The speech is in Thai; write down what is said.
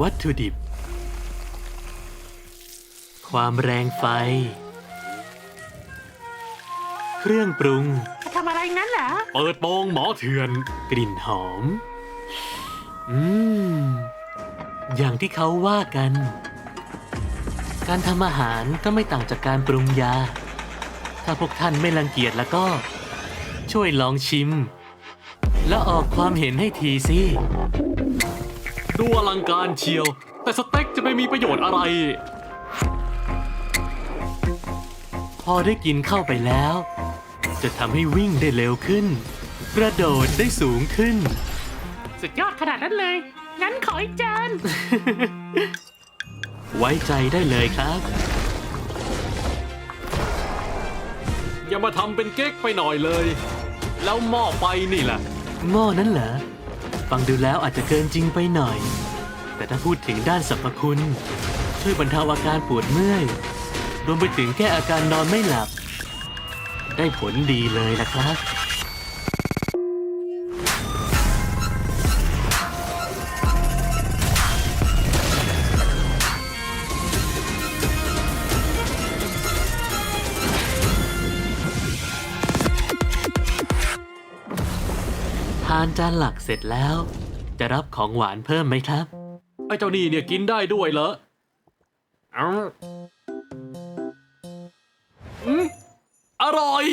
วัตถุดิบ ความแรงไฟ เครื่องปรุง จะทำอะไรงั้นเหรอ เปิดโปงหมอเถื่อน กลิ่นหอม อืม อย่างที่เขาว่ากัน การทำอาหารก็ไม่ต่างจากการปรุงยา ถ้าพวกท่านไม่รังเกียจแล้วก็ ช่วยลองชิม แล้วออกความเห็นให้ทีสิ ดูอลังการเชียว แต่สเต็กจะไม่มีประโยชน์อะไร พอได้กินเข้าไปแล้ว จะทำให้วิ่งได้เร็วขึ้น กระโดดได้สูงขึ้น สุดยอดขนาดนั้นเลย งั้นขออีกจาน ไว้ใจได้เลยครับ อย่ามาทำเป็นเก๊กไปหน่อยเลย แล้วหม้อไฟนี่แหละ หม้อนั้นเหรอ ฟังดูแล้วอาจจะเกินจริงไปหน่อย แต่ถ้าพูดถึงด้านสรรพคุณ ช่วยบรรเทาอาการปวดเมื่อย รวมไปถึงแก้อาการนอนไม่หลับ ได้ผลดีเลยนะครับ ทานจานหลักเสร็จแล้ว จะรับของหวานเพิ่มไหมครับ ไอ้เจ้านี่เนี่ยกินได้ด้วยเหรอเอาอืมอร่อย